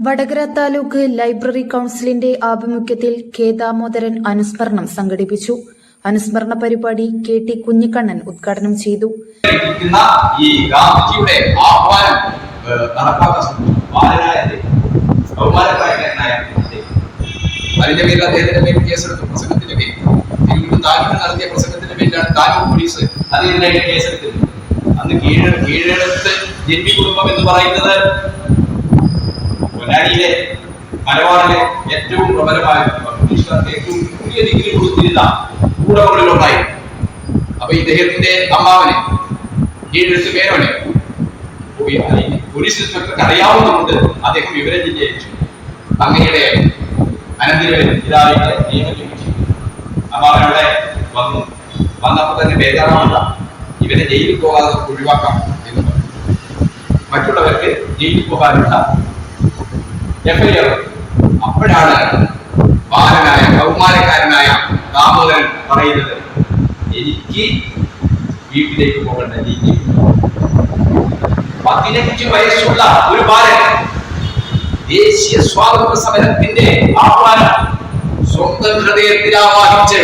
Vadakara taluk library കൌൺസിലിന്റെ ആഭിമുഖ്യത്തിൽ K Damodaran അനുസ്മരണം സംഘടിപ്പിച്ചു. അനുസ്മരണ പരിപാടി കെ ടി കുഞ്ഞിക്കണ്ണൻ ഉദ്ഘാടനം ചെയ്തു. പോലീസ് അന്ന് കീഴ് കീഴെടുത്ത് ജന്മി കുടുംബം എന്ന് പറയുന്നത് പൊന്നാനിയിലെ മലബാറിലെ ഏറ്റവും പ്രബലമായ ഏറ്റവും പുതിയ ഡിഗ്രി കൊടുത്തിരുന്ന കൂടകളിലൊന്നായി അപ്പൊ ഇദ്ദേഹത്തിന്റെ അമ്മാവനെ കീഴെടുത്ത് അറിയില്ല. പോലീസ് ഇൻസ്പെക്ടർക്ക് അറിയാവുന്നതുകൊണ്ട് അദ്ദേഹം വിവരം ജില്ലയിച്ചു അങ്ങയുടെ ഇതായിട്ട് നിയമം ലഭിച്ചു അമ്മാവനവിടെ വന്നു. വന്നപ്പോൾ തന്നെ ബേജാറാവണ്ട ഇവരെ ജയിലിൽ പോകാതെ ഒഴിവാക്കാം എന്ന് പറഞ്ഞു. മറ്റുള്ളവർക്ക് ജയിലിൽ പോകാനുള്ള എഫ്ഐആർ അപ്പോഴാണ് ബാലനായ കൗമാരക്കാരനായ ദാമോദരൻ പറയുന്നത് എനിക്ക് വീട്ടിലേക്ക് പോകേണ്ട രീതി പതിനഞ്ച് വയസ്സുള്ള ഒരു ബാലൻ ദേശീയ സ്വാതന്ത്ര്യ സമരത്തിന്റെ ആഹ്വാനം സ്വന്തം ഹൃദയത്തിൽ ആവാഹിച്ച്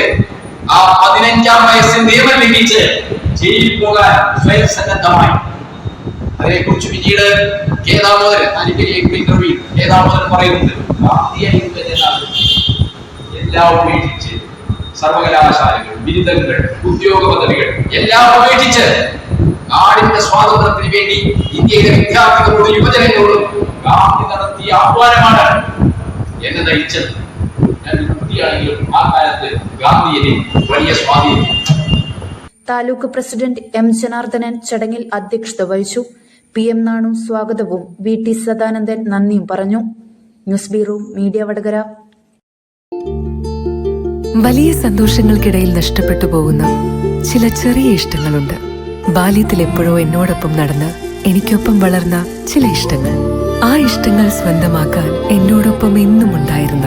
ആ പതിനഞ്ചാം വയസ്സിൽ നിയമം ലംഘിച്ച് ജയിലിൽ പോകാൻ സ്വയം സന്നദ്ധമായി അതിനെക്കുറിച്ച് പിന്നീട് കെ ദാമോദരൻ താലിക്കരിയേക്കുള്ള ഇന്റർവ്യൂ കെ ദാമോദരൻ സർവകലാശാലകൾ ബിരുദങ്ങൾ ഉദ്യോഗ പദവികൾ എല്ലാം ഉപേക്ഷിച്ച് നാടിന്റെ സ്വാതന്ത്ര്യത്തിന് വേണ്ടി ഇന്ത്യയിലെ വിദ്യാർത്ഥികളോടും യുവജനങ്ങളോടും ഗാന്ധി നടത്തിയ ആഹ്വാനമാണ് എന്നെ നയിച്ചത്. ഞാൻ കുട്ടിയാണെങ്കിലും ആ കാലത്ത് ഗാന്ധിയെ വലിയ സ്വാധീനം താലൂക്ക് പ്രസിഡന്റ് എം ജനാർദ്ദനൻ ചടങ്ങിൽ അധ്യക്ഷത വഹിച്ചു. പി എം നാണു സ്വാഗതവും. വി ടി സദാനന്ദൻ നന്ദിയും പറഞ്ഞു. News bureau media Vadakara. വലിയ സന്തോഷങ്ങൾക്കിടയിൽ നഷ്ടപ്പെട്ടു പോകുന്ന ചില ചെറിയ ഇഷ്ടങ്ങളുണ്ട്. ബാല്യത്തിൽ എപ്പോഴോ എന്നോടൊപ്പം നടന്ന് എനിക്കൊപ്പം വളർന്ന ചില ഇഷ്ടങ്ങൾ. ആ ഇഷ്ടങ്ങൾ സ്വന്തമാക്കാൻ എന്നോടൊപ്പം എന്നും ഉണ്ടായിരുന്ന